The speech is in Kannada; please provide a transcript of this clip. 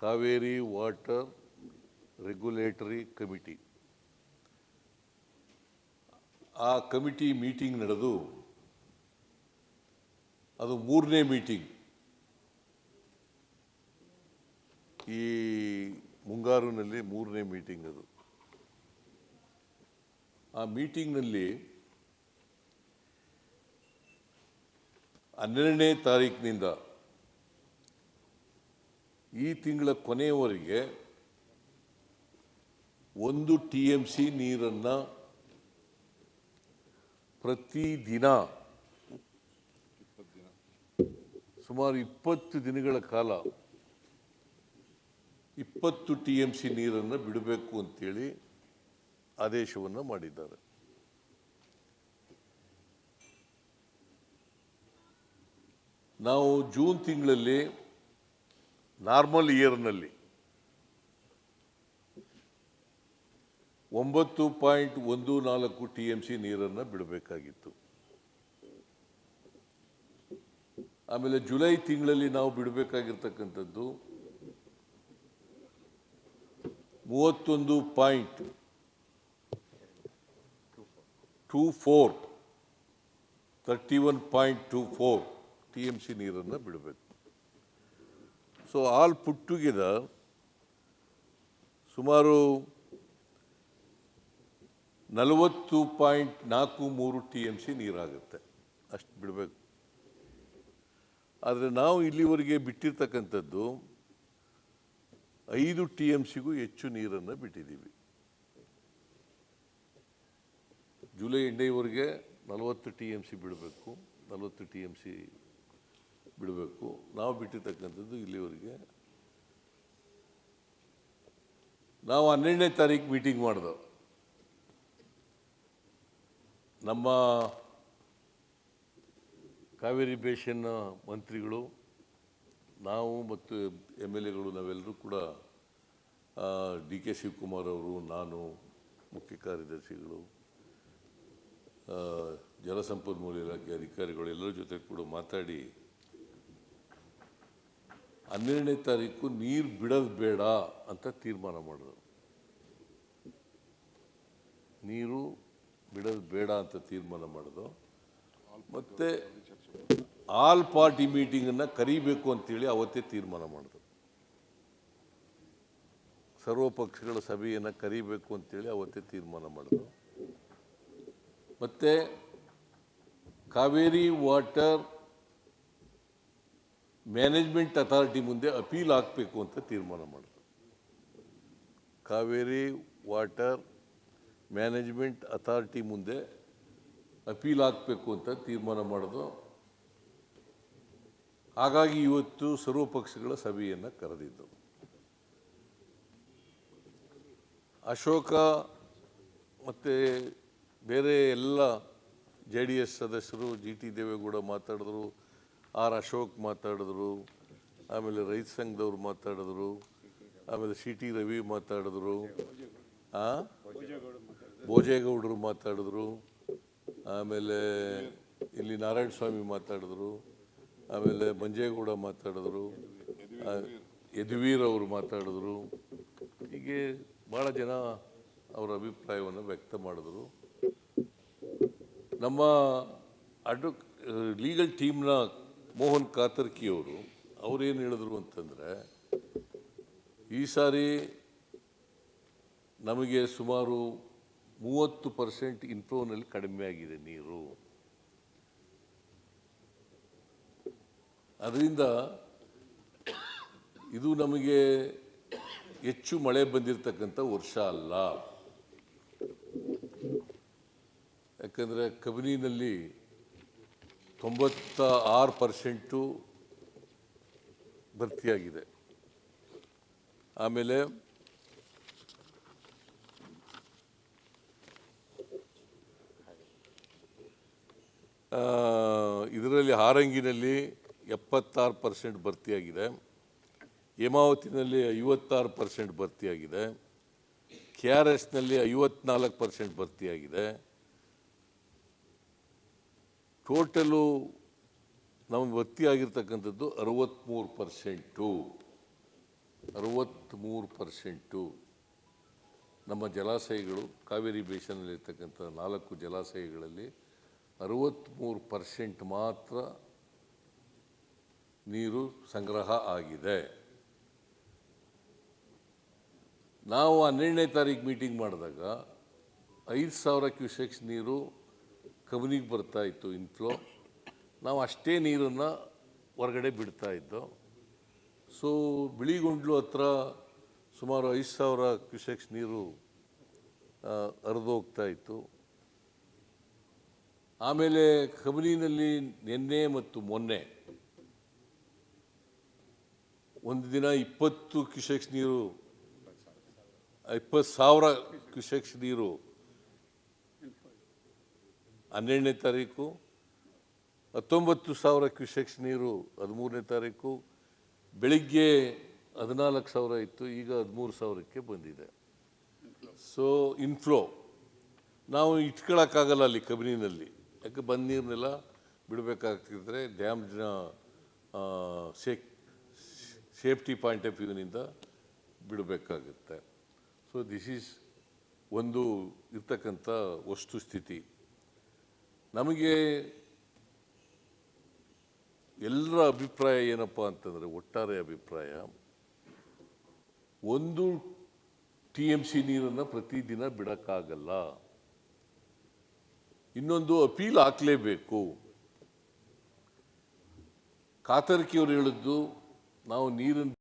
Kaveri water regulatory committee. ಆ ಕಮಿಟಿ ಮೀಟಿಂಗ್ ನಡೆದು ಅದು ಮೂರನೇ ಮೀಟಿಂಗ್. ಈ ಮುಂಗಾರಿನಲ್ಲಿ ಮೂರನೇ ಮೀಟಿಂಗ್ ಅದು. ಆ ಮೀಟಿಂಗ್ನಲ್ಲಿ ಹನ್ನೆರಡನೇ ತಾರೀಕಿನಿಂದ ಈ ತಿಂಗಳ ಕೊನೆಯವರೆಗೆ ಒಂದು ಟಿ ಎಂ ಸಿ ನೀರನ್ನು ಪ್ರತಿದಿನ ಸುಮಾರು ಇಪ್ಪತ್ತು ದಿನಗಳ ಕಾಲ ಇಪ್ಪತ್ತು ಟಿ ಎಂ ಸಿ ನೀರನ್ನು ಬಿಡಬೇಕು ಅಂತೇಳಿ ಆದೇಶವನ್ನು ಮಾಡಿದ್ದಾರೆ. ನಾವು ಜೂನ್ ತಿಂಗಳಲ್ಲಿ ನಾರ್ಮಲ್ ಇಯರ್ನಲ್ಲಿ ಒಂಬತ್ತು ಪಾಯಿಂಟ್ ಒಂದು ನಾಲ್ಕು ಟಿ ಎಂ ಸಿ ನೀರನ್ನು ಬಿಡಬೇಕಾಗಿತ್ತು. ಆಮೇಲೆ ಜುಲೈ ತಿಂಗಳಲ್ಲಿ ನಾವು ಬಿಡಬೇಕಾಗಿರ್ತಕ್ಕಂಥದ್ದು ಮೂವತ್ತೊಂದು point two four, thirty one point two four T M C ನೀರನ್ನು ಬಿಡಬೇಕು. ಸೊ ಆಲ್ ಪುಟ್ ಟುಗೆದರ್ ಸುಮಾರು ನಲವತ್ತು ಪಾಯಿಂಟ್ ನಾಲ್ಕು ಮೂರು ಟಿ ಎಂ ಸಿ ನೀರಾಗುತ್ತೆ. ಅಷ್ಟು ಬಿಡಬೇಕು. ಆದರೆ ನಾವು ಇಲ್ಲಿವರೆಗೆ ಬಿಟ್ಟಿರ್ತಕ್ಕಂಥದ್ದು ಐದು ಟಿ ಎಂ ಸಿಗೂ ಹೆಚ್ಚು ನೀರನ್ನು ಬಿಟ್ಟಿದ್ದೀವಿ. ಜುಲೈ ಎಂಡೆಯವರೆಗೆ ನಲವತ್ತು ಟಿ ಎಂ ಸಿ ಬಿಡಬೇಕು. ನಲವತ್ತು ಟಿ ಎಂ ಸಿ ಬಿಡಬೇಕು. ನಾವು ಬಿಟ್ಟಿರ್ತಕ್ಕಂಥದ್ದು ಇಲ್ಲಿವರೆಗೆ. ನಾವು ಹನ್ನೆರಡನೇ ತಾರೀಕು ಮೀಟಿಂಗ್ ಮಾಡಿದೆ. ನಮ್ಮ ಕಾವೇರಿ ಬೇಷನ್ನ ಮಂತ್ರಿಗಳು, ನಾವು ಮತ್ತು ಎಂ ಎಲ್ ಎಗಳು, ನಾವೆಲ್ಲರೂ ಕೂಡ ಡಿ ಕೆ ಶಿವಕುಮಾರ್ ಅವರು, ನಾನು, ಮುಖ್ಯ ಕಾರ್ಯದರ್ಶಿಗಳು ಜಲಸಂಪನ್ಮೂಲ ಇಲಾಖೆ ಅಧಿಕಾರಿಗಳು ಎಲ್ಲರ ಜೊತೆ ಕೂಡ ಮಾತಾಡಿ ಹನ್ನೆರಡನೇ ತಾರೀಕು ನೀರು ಬಿಡೋದು ಬೇಡ ಅಂತ ತೀರ್ಮಾನ ಮಾಡಿದ್ರು. ನೀರು ಬಿಡೋದು ಬೇಡ ಅಂತ ತೀರ್ಮಾನ ಮಾಡಿದ್ರು. ಮತ್ತೆ ಆಲ್ ಪಾರ್ಟಿ ಮೀಟಿಂಗನ್ನು ಕರೀಬೇಕು ಅಂತೇಳಿ ಅವತ್ತೇ ತೀರ್ಮಾನ ಮಾಡಿದ್ರು. ಸರ್ವಪಕ್ಷಗಳ ಸಭೆಯನ್ನು ಕರೀಬೇಕು ಅಂತೇಳಿ ಅವತ್ತೇ ತೀರ್ಮಾನ ಮಾಡಿದ್ರು. ಮತ್ತು ಕಾವೇರಿ ವಾಟರ್ ಮ್ಯಾನೇಜ್ಮೆಂಟ್ ಅಥಾರಿಟಿ ಮುಂದೆ ಅಪೀಲ್ ಹಾಕಬೇಕು ಅಂತ ತೀರ್ಮಾನ ಮಾಡಿದ್ರು. ಕಾವೇರಿ ವಾಟರ್ ಮ್ಯಾನೇಜ್ಮೆಂಟ್ ಅಥಾರಿಟಿ ಮುಂದೆ ಅಪೀಲ್ ಹಾಕಬೇಕು ಅಂತ ತೀರ್ಮಾನ ಮಾಡಿದ್ರು. ಹಾಗಾಗಿ ಇವತ್ತು ಸರ್ವಪಕ್ಷಗಳ ಸಭೆಯನ್ನು ಕರೆದಿದ್ದು ಅಶೋಕ ಮತ್ತು ಬೇರೆ ಎಲ್ಲ ಜೆ ಡಿ ಎಸ್ ಸದಸ್ಯರು, ಜಿ ಟಿ ದೇವೇಗೌಡ ಮಾತಾಡಿದ್ರು. ಆರ್ ಅಶೋಕ್ ಮಾತಾಡಿದ್ರು, ಆಮೇಲೆ ರೈತ ಸಂಘದವ್ರು ಮಾತಾಡಿದ್ರು, ಆಮೇಲೆ ಸಿ ಟಿ ರವಿ ಮಾತಾಡಿದ್ರು ಭೋಜೇಗೌಡರು ಮಾತಾಡಿದ್ರು, ಆಮೇಲೆ ಇಲ್ಲಿ ನಾರಾಯಣ ಸ್ವಾಮಿ ಮಾತಾಡಿದ್ರು, ಆಮೇಲೆ ಮಂಜೇಗೌಡ ಮಾತಾಡಿದ್ರು ಯದುವೀರ್ ಅವರು ಮಾತಾಡಿದ್ರು. ಹೀಗೆ ಭಾಳ ಜನ ಅವರ ಅಭಿಪ್ರಾಯವನ್ನು ವ್ಯಕ್ತ ಮಾಡಿದ್ರು. ನಮ್ಮ ಅಡ್ವ ಲೀಗಲ್ ಟೀಮ್ನ ಮೋಹನ್ ಕಾತರ್ಕಿಯವರು ಅವರು ಅವ್ರೇನು ಹೇಳಿದ್ರು ಅಂತಂದರೆ, ಈ ಸಾರಿ ನಮಗೆ ಸುಮಾರು ಮೂವತ್ತು ಪರ್ಸೆಂಟ್ ಇನ್ಫ್ಲೋನಲ್ಲಿ ಕಡಿಮೆ ಆಗಿದೆ ನೀರು. ಅದರಿಂದ ಇದು ನಮಗೆ ಹೆಚ್ಚು ಮಳೆ ಬಂದಿರತಕ್ಕಂಥ ವರ್ಷ ಅಲ್ಲ. ಯಾಕಂದರೆ ಕಬಿನಿನಲ್ಲಿ ತೊಂಬತ್ತ ಆರು ಪರ್ಸೆಂಟು ಭರ್ತಿಯಾಗಿದೆ. ಆಮೇಲೆ ಇದರಲ್ಲಿ ಹಾರಂಗಿನಲ್ಲಿ ಎಪ್ಪತ್ತಾರು ಪರ್ಸೆಂಟ್ ಭರ್ತಿಯಾಗಿದೆ. ಹೇಮಾವತಿನಲ್ಲಿ ಐವತ್ತಾರು ಪರ್ಸೆಂಟ್ ಭರ್ತಿಯಾಗಿದೆ. ಕೆ ಆರ್ ಎಸ್ನಲ್ಲಿ ಐವತ್ನಾಲ್ಕು ಪರ್ಸೆಂಟ್ ಭರ್ತಿಯಾಗಿದೆ. ಟೋಟಲು ನಮ್ಮ ಭರ್ತಿಯಾಗಿರ್ತಕ್ಕಂಥದ್ದು ಅರವತ್ತ್ಮೂರು ಪರ್ಸೆಂಟು. ಅರವತ್ತ್ಮೂರು ಪರ್ಸೆಂಟು. ನಮ್ಮ ಜಲಾಶಯಗಳು, ಕಾವೇರಿ ಬೇಸಿನಲ್ಲಿರ್ತಕ್ಕಂಥ ನಾಲ್ಕು ಜಲಾಶಯಗಳಲ್ಲಿ ಅರವತ್ತ್ಮೂರು ಪರ್ಸೆಂಟ್ ಮಾತ್ರ ನೀರು ಸಂಗ್ರಹ ಆಗಿದೆ. ನಾವು ಹನ್ನೆರಡನೇ ತಾರೀಕು ಮೀಟಿಂಗ್ ಮಾಡಿದಾಗ ಐದು ಸಾವಿರ ಕ್ಯೂಸೆಕ್ಸ್ ನೀರು ಕಬಿನಿಗೆ ಬರ್ತಾ ಇತ್ತು ಇನ್ಫ್ಲೋ ನಾವು ಅಷ್ಟೇ ನೀರನ್ನು ಹೊರಗಡೆ ಬಿಡ್ತಾ ಇದ್ದೋ. ಸೊ ಬಿಳಿಗುಂಡ್ಲು ಹತ್ರ ಸುಮಾರು ಐದು ಸಾವಿರ ಕ್ಯೂಸೆಕ್ಸ್ ನೀರು ಹರಿದು ಹೋಗ್ತಾ ಇತ್ತು. ಆಮೇಲೆ ಕಬನಿನಲ್ಲಿ ನಿನ್ನೆ ಮತ್ತು ಮೊನ್ನೆ ಒಂದು ದಿನ ಇಪ್ಪತ್ತು ಕ್ಯೂಸೆಕ್ಸ್ ನೀರು, ಇಪ್ಪತ್ತು ಸಾವಿರ ಕ್ಯೂಸೆಕ್ಸ್ ನೀರು ಹನ್ನೆರಡನೇ ತಾರೀಕು, ಹತ್ತೊಂಬತ್ತು ಸಾವಿರ ಕ್ಯೂಸೆಕ್ಸ್ ನೀರು ಹದಿಮೂರನೇ ತಾರೀಕು, ಬೆಳಿಗ್ಗೆ ಹದಿನಾಲ್ಕು ಸಾವಿರ ಇತ್ತು, ಈಗ ಹದಿಮೂರು ಸಾವಿರಕ್ಕೆ ಬಂದಿದೆ. ಸೊ ಇನ್ಫ್ಲೋ ನಾವು ಇಟ್ಕೊಳ್ಳೋಕ್ಕಾಗಲ್ಲ ಅಲ್ಲಿ ಕಬಿನಿನಲ್ಲಿ ಯಾಕೆ ಬಂದ ನೀರನ್ನೆಲ್ಲ ಬಿಡಬೇಕಾಗ್ತಿದ್ರೆ ಡ್ಯಾಮ್ನ ಸೇಕ್ ಸೇಫ್ಟಿ ಪಾಯಿಂಟ್ ಆಫ್ ವ್ಯೂನಿಂದ ಬಿಡಬೇಕಾಗುತ್ತೆ. ಸೊ ದಿಸ್ ಈಸ್ ಒಂದು ಇರ್ತಕ್ಕಂಥ ವಸ್ತುಸ್ಥಿತಿ ನಮಗೆ ಎಲ್ಲರ ಅಭಿಪ್ರಾಯ ಏನಪ್ಪ ಅಂತಂದರೆ ಒಟ್ಟಾರೆ ಅಭಿಪ್ರಾಯ, ಒಂದು ಟಿ ಎಂ ಸಿ ನೀರನ್ನು ಪ್ರತಿದಿನ ಬಿಡೋಕ್ಕಾಗಲ್ಲ. ಇನ್ನೊಂದು ಅಪೀಲ್ ಹಾಕಲೇಬೇಕು. ಕಾತರ್ಕಿಯವರು ಹೇಳಿದ್ದು, ನಾವು ನೀರನ್ನು